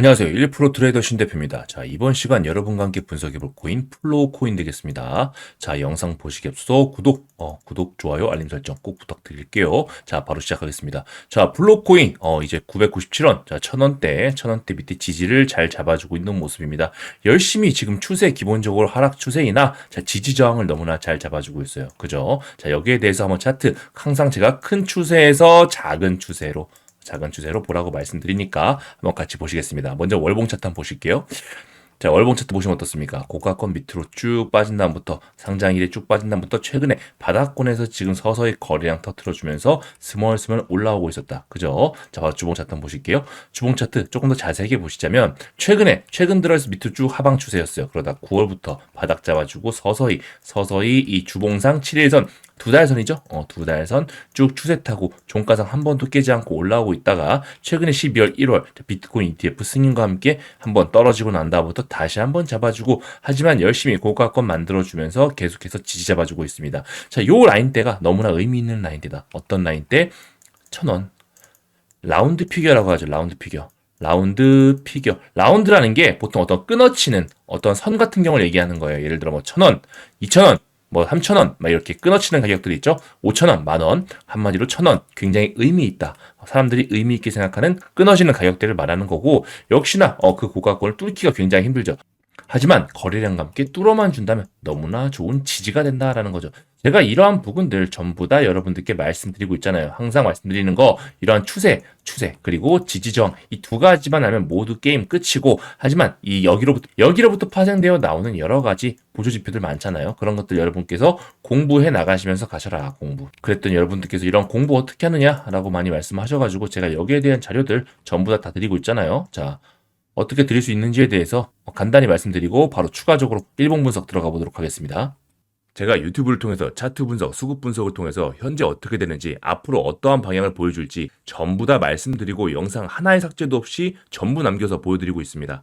안녕하세요. 1프로 트레이더 신 대표입니다. 자, 이번 시간 여러분과 함께 분석해 볼 코인 플로우 코인 되겠습니다. 자, 영상 보시기 앞서 구독, 어, 구독, 좋아요, 알림 설정 꼭 부탁드릴게요. 자, 바로 시작하겠습니다. 자, 플로우 코인, 어, 이제 997원, 자, 1000원대, 1000원대 밑에 지지를 잘 잡아주고 있는 모습입니다. 열심히 지금 추세, 기본적으로 하락 추세이나, 자, 지지 저항을 너무나 잘 잡아주고 있어요. 그죠? 자, 여기에 대해서 한번 차트, 항상 제가 큰 추세에서 작은 추세로 작은 추세로 보라고 말씀드리니까 한번 같이 보시겠습니다. 먼저 월봉 차트 한번 보실게요. 자, 월봉 차트 보시면 어떻습니까? 고가권 밑으로 쭉 빠진 다음부터 상장 일에 쭉 빠진 다음부터 최근에 바닥권에서 지금 서서히 거래량 터트려주면서 스멀스멀 올라오고 있었다. 그죠? 자, 바로 주봉 차트 한번 보실게요. 주봉 차트 조금 더 자세하게 보시자면 최근에 최근 들어서 밑으로 쭉 하방 추세였어요. 그러다 9월부터 바닥 잡아주고 서서히 서서히 이 주봉상 7일선 두 달 선이죠. 어, 두 달 선 쭉 추세 타고 종가상 한 번도 깨지 않고 올라오고 있다가 최근에 12월 1월 비트코인 ETF 승인과 함께 한번 떨어지고 난 다음부터 다시 한번 잡아주고 하지만 열심히 고가권 만들어주면서 계속해서 지지 잡아주고 있습니다. 자, 요 라인대가 너무나 의미 있는 라인대다. 어떤 라인대? 천 원. 라운드 피겨라고 하죠. 라운드 피겨. 라운드 피겨. 라운드라는 게 보통 어떤 끊어치는 어떤 선 같은 경우를 얘기하는 거예요. 예를 들어 뭐 천 원, 이천 원, 뭐 3,000원 막 이렇게 끊어치는 가격들이 있죠. 5,000원, 만원, 한마디로 1,000원 굉장히 의미 있다. 사람들이 의미 있게 생각하는 끊어지는 가격대를 말하는 거고 역시나 어, 그 고가권을 뚫기가 굉장히 힘들죠. 하지만 거래량과 함께 뚫어만 준다면 너무나 좋은 지지가 된다라는 거죠. 제가 이러한 부분들 전부 다 여러분들께 말씀드리고 있잖아요. 항상 말씀드리는 거 이러한 추세, 추세 그리고 지지정 이두 가지만 하면 모두 게임 끝이고 하지만 이 여기로부터 여기로부터 파생되어 나오는 여러 가지 보조 지표들 많잖아요. 그런 것들 여러분께서 공부해 나가시면서 가셔라 공부. 그랬더니 여러분들께서 이런 공부 어떻게 하느냐라고 많이 말씀하셔가지고 제가 여기에 대한 자료들 전부 다 다 드리고 있잖아요. 자 어떻게 드릴 수 있는지에 대해서 간단히 말씀드리고 바로 추가적으로 일봉 분석 들어가 보도록 하겠습니다. 제가 유튜브를 통해서 차트 분석, 수급 분석을 통해서 현재 어떻게 되는지, 앞으로 어떠한 방향을 보여줄지 전부 다 말씀드리고 영상 하나의 삭제도 없이 전부 남겨서 보여드리고 있습니다.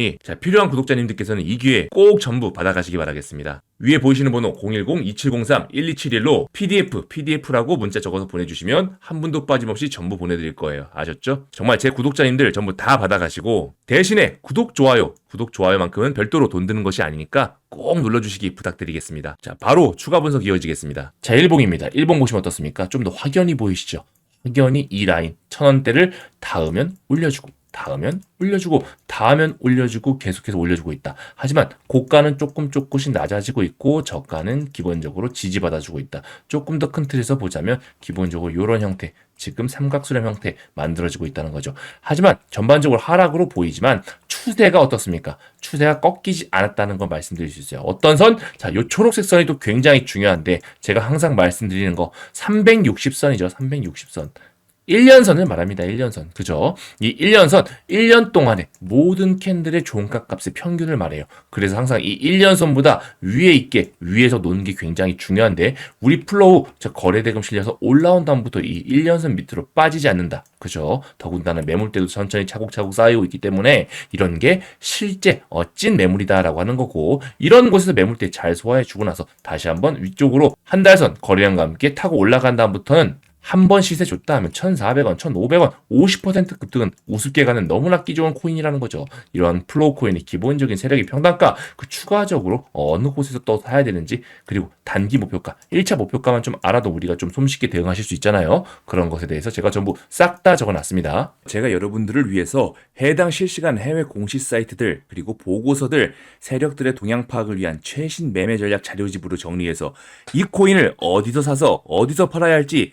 있으니 자, 필요한 구독자님들께서는 이 기회 꼭 전부 받아가시기 바라겠습니다. 위에 보이시는 번호 010-2703-1271로 PDF, PDF라고 문자 적어서 보내주시면 한 분도 빠짐없이 전부 보내드릴 거예요. 아셨죠? 정말 제 구독자님들 전부 다 받아가시고 대신에 구독, 좋아요, 구독, 좋아요만큼은 별도로 돈 드는 것이 아니니까 꼭 눌러주시기 부탁드리겠습니다. 자, 바로 추가 분석 이어지겠습니다. 자, 1봉입니다. 1봉 보시면 어떻습니까? 좀 더 확연히 보이시죠? 확연히 이 라인 천원대를 닿으면 올려주고 닿으면 올려주고 닿으면 올려주고 계속해서 올려주고 있다. 하지만 고가는 조금 조금씩 낮아지고 있고 저가는 기본적으로 지지받아주고 있다. 조금 더 큰 틀에서 보자면 기본적으로 이런 형태 지금 삼각수렴 형태 만들어지고 있다는 거죠. 하지만 전반적으로 하락으로 보이지만 추세가 어떻습니까? 추세가 꺾이지 않았다는 걸 말씀드릴 수 있어요. 어떤 선? 자, 요 초록색 선이 또 굉장히 중요한데 제가 항상 말씀드리는 거 360선이죠. 360선. 1년선을 말합니다. 1년선. 그죠? 이 1년선, 1년 동안의 모든 캔들의 종가 값의 평균을 말해요. 그래서 항상 이 1년선보다 위에 있게, 위에서 노는 게 굉장히 중요한데, 우리 플로우, 저 거래대금 실려서 올라온 다음부터 이 1년선 밑으로 빠지지 않는다. 그죠? 더군다나 매물대도 천천히 차곡차곡 쌓이고 있기 때문에, 이런 게 실제, 어, 찐 매물이다라고 하는 거고, 이런 곳에서 매물대 잘 소화해주고 나서 다시 한번 위쪽으로 한 달선 거래량과 함께 타고 올라간 다음부터는 한 번 시세 줬다 하면 1,400원, 1,500원, 50% 급등은 우습게 가는 너무나 끼 좋은 코인이라는 거죠. 이런 플로우 코인의 기본적인 세력의 평단가, 그 추가적으로 어느 곳에서 또 사야 되는지, 그리고 단기 목표가, 1차 목표가만 좀 알아도 우리가 좀 솜씨있게 대응하실 수 있잖아요. 그런 것에 대해서 제가 전부 싹 다 적어놨습니다. 제가 여러분들을 위해서 해당 실시간 해외 공시 사이트들 그리고 보고서들 세력들의 동향 파악을 위한 최신 매매 전략 자료집으로 정리해서 이 코인을 어디서 사서 어디서 팔아야 할지